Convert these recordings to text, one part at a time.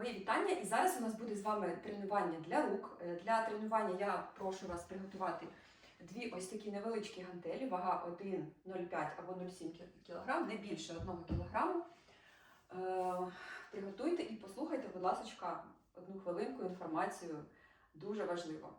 Мої вітання, і зараз у нас буде з вами тренування для рук. Е, Для тренування я прошу вас приготувати дві ось такі невеличкі гантелі, вага 1,05 або 0,7 кг, не більше 1 кг. Е, Приготуйте і послухайте, будь ласка, одну хвилинку інформацію дуже важливо.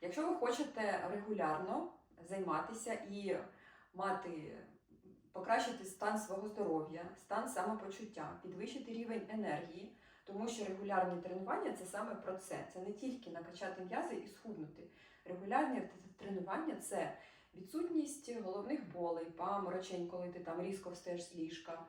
Якщо ви хочете регулярно займатися і мати покращити стан свого здоров'я, стан самопочуття, підвищити рівень енергії, тому що регулярні тренування це саме про це. Це не тільки накачати м'язи і схуднути. Регулярні тренування це відсутність головних болей, паморочень, коли ти там різко встаєш з ліжка,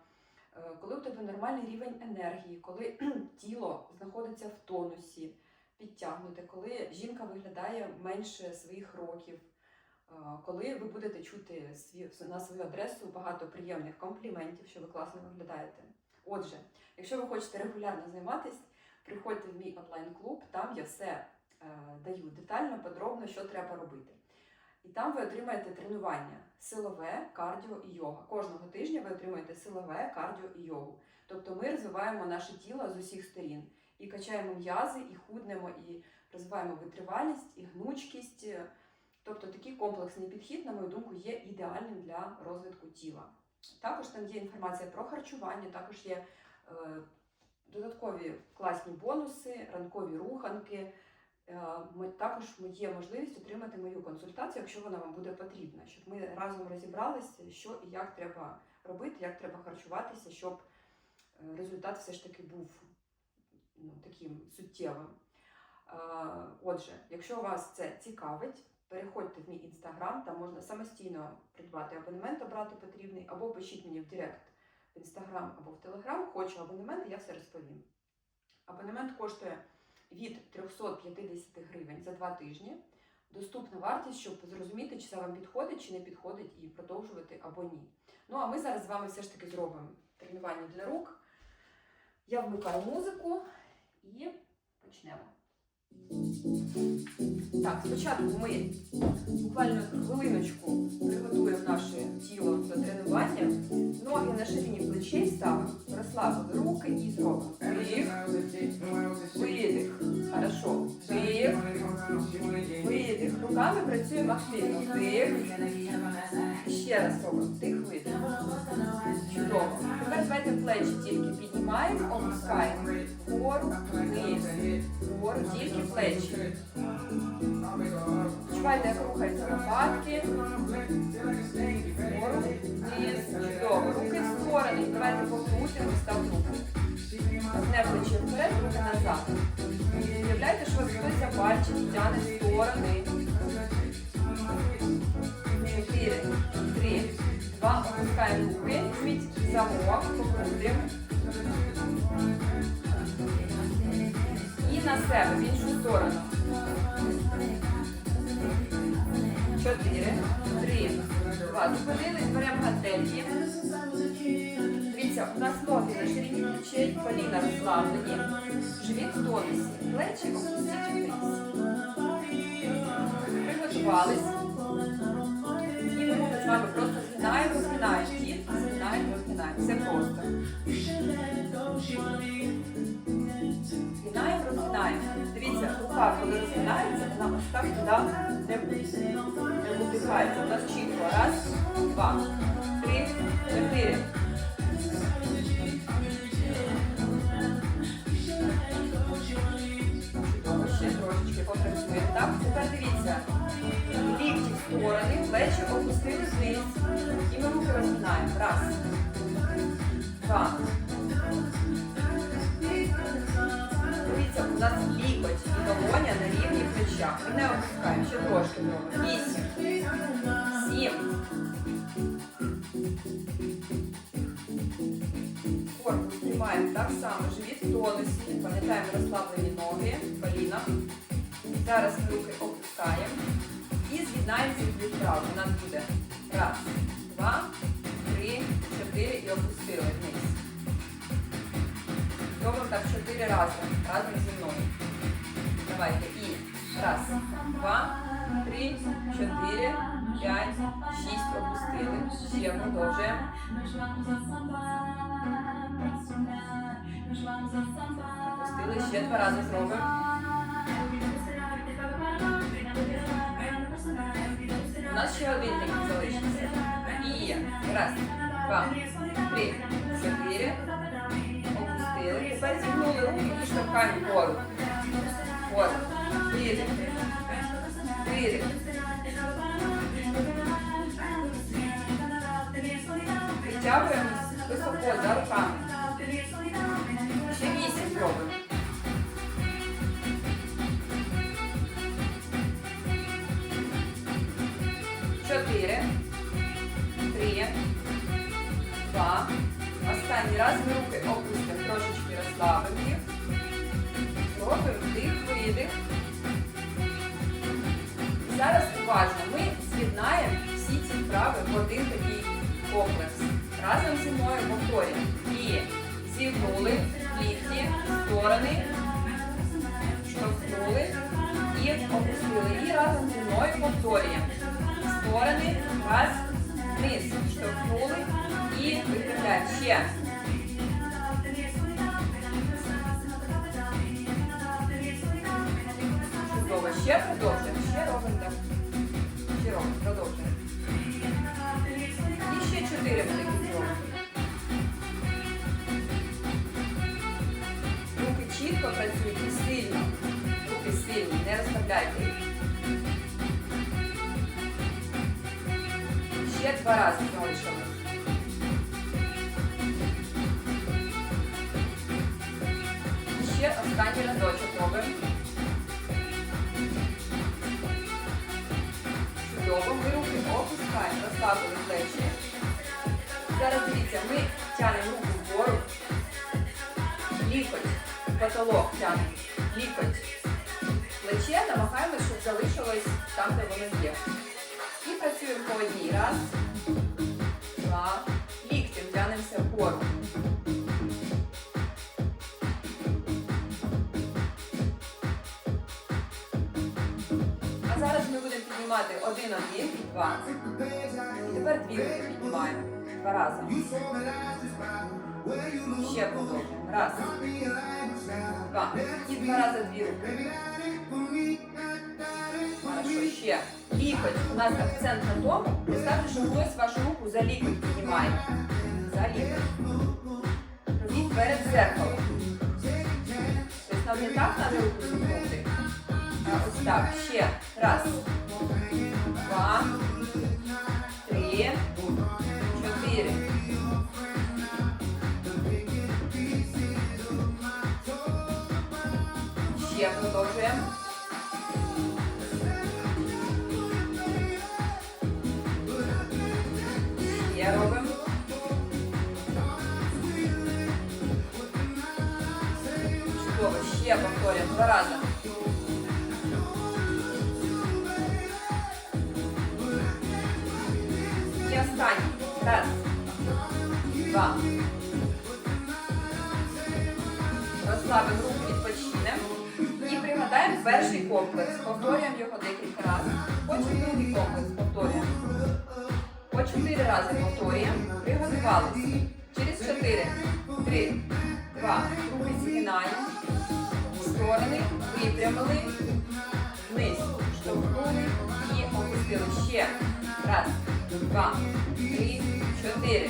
е, коли у тебе нормальний рівень енергії, коли тіло знаходиться в тонусі, підтягнуте, коли жінка виглядає менше своїх років. Е, Коли ви будете чути на свою адресу багато приємних компліментів, що ви класно виглядаєте. Отже, якщо ви хочете регулярно займатися, приходьте в мій онлайн-клуб, там я все е, даю детально, подробно, що треба робити. І там ви отримаєте тренування силове, кардіо і йога. Кожного тижня ви отримаєте силове, кардіо і йогу. Тобто ми розвиваємо наше тіло з усіх сторін і качаємо м'язи, і худнемо, і розвиваємо витривалість, і гнучкість. Тобто такий комплексний підхід, на мою думку, є ідеальним для розвитку тіла. Також там є інформація про харчування, також є е, додаткові класні бонуси, ранкові руханки. Е, також є можливість отримати мою консультацію, якщо вона вам буде потрібна, щоб ми разом розібралися, що і як треба робити, як треба харчуватися, щоб е, результат все ж таки був ну, таким суттєвим. Отже, якщо вас це цікавить, переходьте в мій інстаграм, там можна самостійно придбати абонемент, обрати потрібний, або пишіть мені в Директ в інстаграм або в телеграм, хочу абонемент, я все розповім. Абонемент коштує від 350 гривень за два тижні. Доступна вартість, щоб зрозуміти, чи це вам підходить, чи не підходить, і продовжувати або ні. Ну а ми зараз з вами все ж таки зробимо тренування для рук. Я вмикаю музику і почнемо. Так, спочатку ми буквально хвилиночку приготуємо наше тіло до тренування. Ноги на ширині плечей ставимо, розслабили руки і зробимо. Вдих, видих. Хорошо. Вдих, видих. Руками працюємо активно. Вдих. Ще раз робимо. Вдих, видих. Чудово. Тепер давайте плечі тільки піднімаємо, опускаємо. Вгору, вниз, вгору, тільки плечі. Відчувайте, як рухаються лопатки. Вгору, вниз. Чудово. Руки в сторони. Давайте покрутимо, став руки. Одне плече вперед, руки назад. Уявляєте, що хтось за пальчики тягне в сторони. Чотири, три, два. Опускаємо руки. Візьміть замок, покрутимо. На себе, в іншу сторону. Чотири, три, два. Зупинились, беремо гантельки. Дивіться, у нас ноги на ширині плечей, коліна розслаблені, живіт в тонусі, плечі опустіть. Приготувались. І ми з вами просто згинаємо, розгинаємо. Тільки згинаємо, розгинаємо. Все просто. Згинаємо, розгинаємо. Дивіться, рука, коли розгинається, вона ось так туди не вдихається. У нас чітко. Раз, два, три, чотири. Ще трошечки попрацюємо. Так, тепер дивіться. Лікті в сторони, плечі опустили вниз. І ми руки розгинаємо. Раз. Два. Рівні плеча. Ми не опускаємо. Ще трошки робимо. Вісім. Сім. Корпус тримаємо так само, живіт в тонусі. Пам'ятаємо розслаблені ноги, коліна. Зараз руки опускаємо і з'єднаємося з вправо. У нас буде раз, два, три, чотири і опустили вниз. Робимо так чотири рази, разом зі мною. Давайте. Раз, два, три, чотири, п'ять, шість опустили. Ще продовжуємо. Опустили Ще два рази зробимо. У нас ще один такий залишився. І раз, два, три, чотири. Опустили. Тепер зігнули руки і штовхаємо вгору. Вгору. Видих. Зараз уважно ми з'єднаємо всі ці вправи в один такий комплекс. Разом зі мною повторюємо. І зігнули лікті сторони, штовхнули і опустили. І разом зі мною повторюємо. Сторони, раз, вниз, штовхнули і виправляємо. Ще. Чудово. Ще продовжуємо. Ще останній разочок робимо. Чудово. Ми руки опускаємо, розслабили плечі. Зараз дивіться, ми тянемо руку вгору. Лікоть, потолок тянемо. Лікоть. Плече намагаємося, щоб залишилось там, де воно є. І працюємо по одній. Раз, два. Ліктем тянемося вгору. Піднімати один-один два. І тепер дві піднімаємо. Два рази. Ще продовжуємо. Раз. Два. І два рази дві руки. Хорошо, ще. Лікоть. У нас акцент на тому. Представте, що хтось вашу руку за лікоть піднімає. За лікоть. Робіть перед зеркалом. Тобто нам не так треба руку зігнути. Так. Ще. Раз. Два. Три. Комплекс. Повторюємо його декілька разів. Потім другий комплекс повторюємо. По чотири рази повторюємо. Приготувалися. Через чотири. Три. Два. Руки згинаємо. Сторони. Випрямили. Вниз. Штовхнули. І опустили. Ще. Раз. Два. Три. Чотири.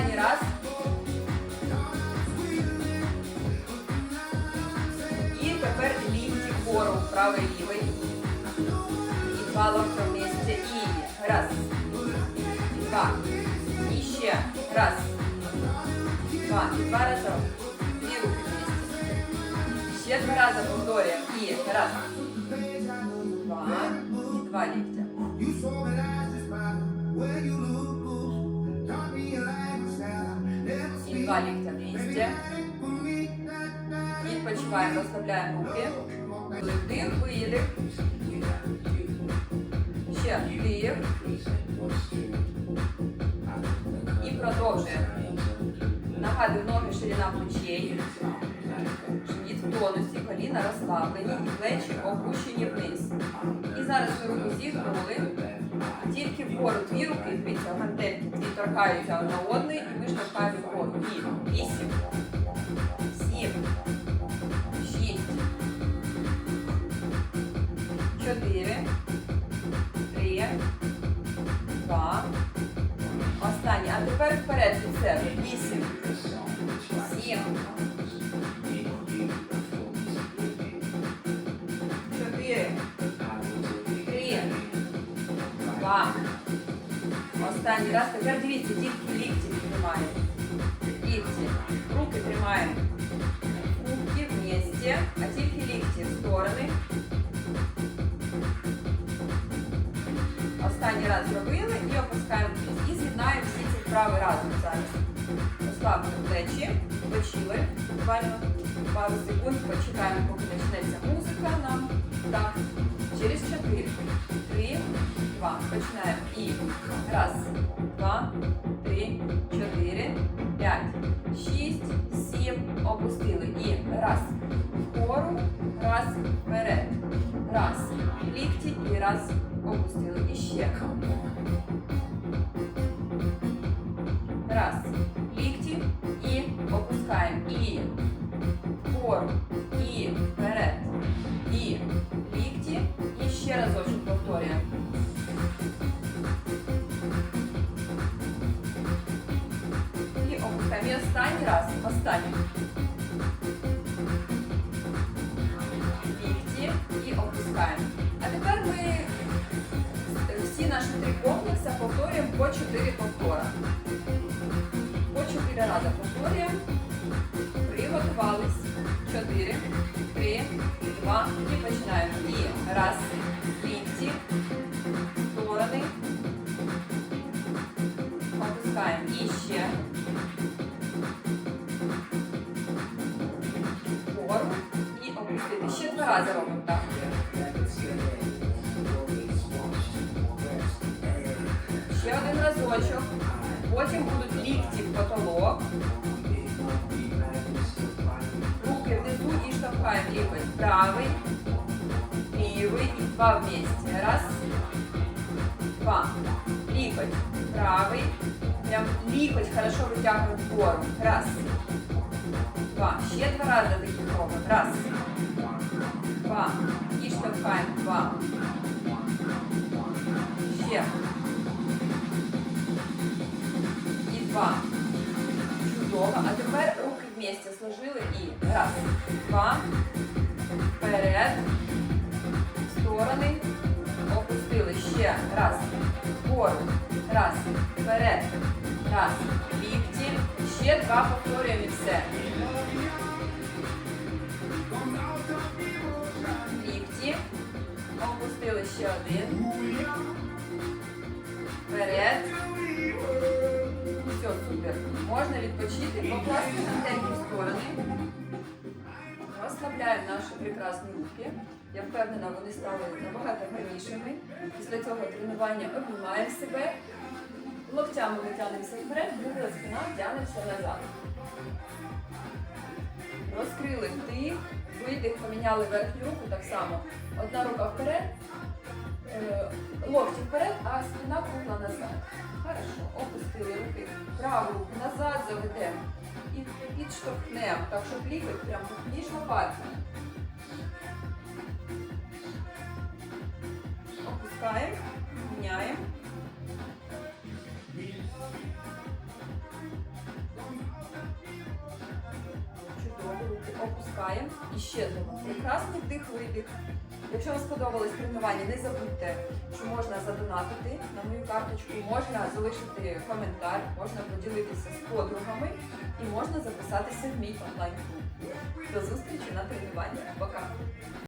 Останній раз. І тепер лікті вгору, правий лівий. І два локти вместе. І раз. Два. І ще. Раз. Два. І два рази. Дві руки вместе. Ще два рази повторюємо. І раз. Два. І два ліктя. Два ліктя вместе. Відпочиваємо, розслабляємо руки. Вдих, видих. Ще вдих. І продовжуємо. Нагадую, ноги ширина плечей. Живіт в тонусі, коліна розслаблені плечі опущені вниз. І зараз ми руку зігнули. Тільки вгору. Дві руки, дивіться, гантельки, дві торкаються одна одної, і ми штовхаємо вгору. І вісім, сім, шість, чотири, три, два. Останнє. А тепер вперед від себе. Вісім, Останній раз. Тепер дивіться, тільки лікті тримаємо. Лікті. Руки тримаємо. Руки вместе, а тільки лікті в сторони. Останній раз зробили і опускаємо вниз. І з'єднаємо всі ці вправи разом зараз. Розслабте плечі, почили. Буквально пару секунд почекаємо, поки почнеться музика нам. Так. Через 4, 3, 2. Починаємо. І раз, Два, три, чотири, п'ять, шість, сім. Опустили. І раз. Вгору, раз, вперед. Раз. Лікті і раз. Опустили. І ще. А тепер ми всі наші три комплекси повторюємо по 4 повтора. По 4 рази повторюємо. Приготувались. 4, 3, 2 і починаємо. І раз, лікті, сторони. Опускаємо. І ще. Вгору. І опустити. Ще два рази робимо так. один разочок. Потім будуть лікті в потолок. Руки внизу і штовхаємо лікоть. Правий, лівий і два вместе. Раз, два. Лікоть. Правий. Прям лікоть хорошо витягуємо вгору. Раз. Два. Ще два рази таких робимо. Раз. Два. І штовхаємо. Два. Ще. Два. Чудово. А тепер руки вместе сложили і раз, два, вперед, в сторони, опустили. Ще раз, вгору, раз, вперед, раз, лікті. Ще два повторюємо і все. Лікті. Опустили ще один. Вперед. Супер. Можна відпочити, покласти гантельки в сторони. Розслабляємо наші прекрасні руки. Я впевнена, вони стали набагато гарнішими. Після цього тренування обнімаємо себе. Локтями ми тягнемося вперед, друга спина тягнемося назад. Розкрили вдих, видих, поміняли верхню руку так само. Одна рука вперед, локті вперед, а спина кругла назад. Хорошо, опустили руки. Праву руку назад заведемо і підштовхнемо, так щоб лікоть прямо між лопатками. Опускаємо, міняємо. Чудово, руки опускаємо. І ще зробимо прекрасний вдих, видих. Якщо вам сподобалось тренування, не забудьте, що можна задонатити на мою карточку, можна залишити коментар, можна поділитися з подругами і можна записатися в мій онлайн-клуб. До зустрічі на тренуванні. Пока!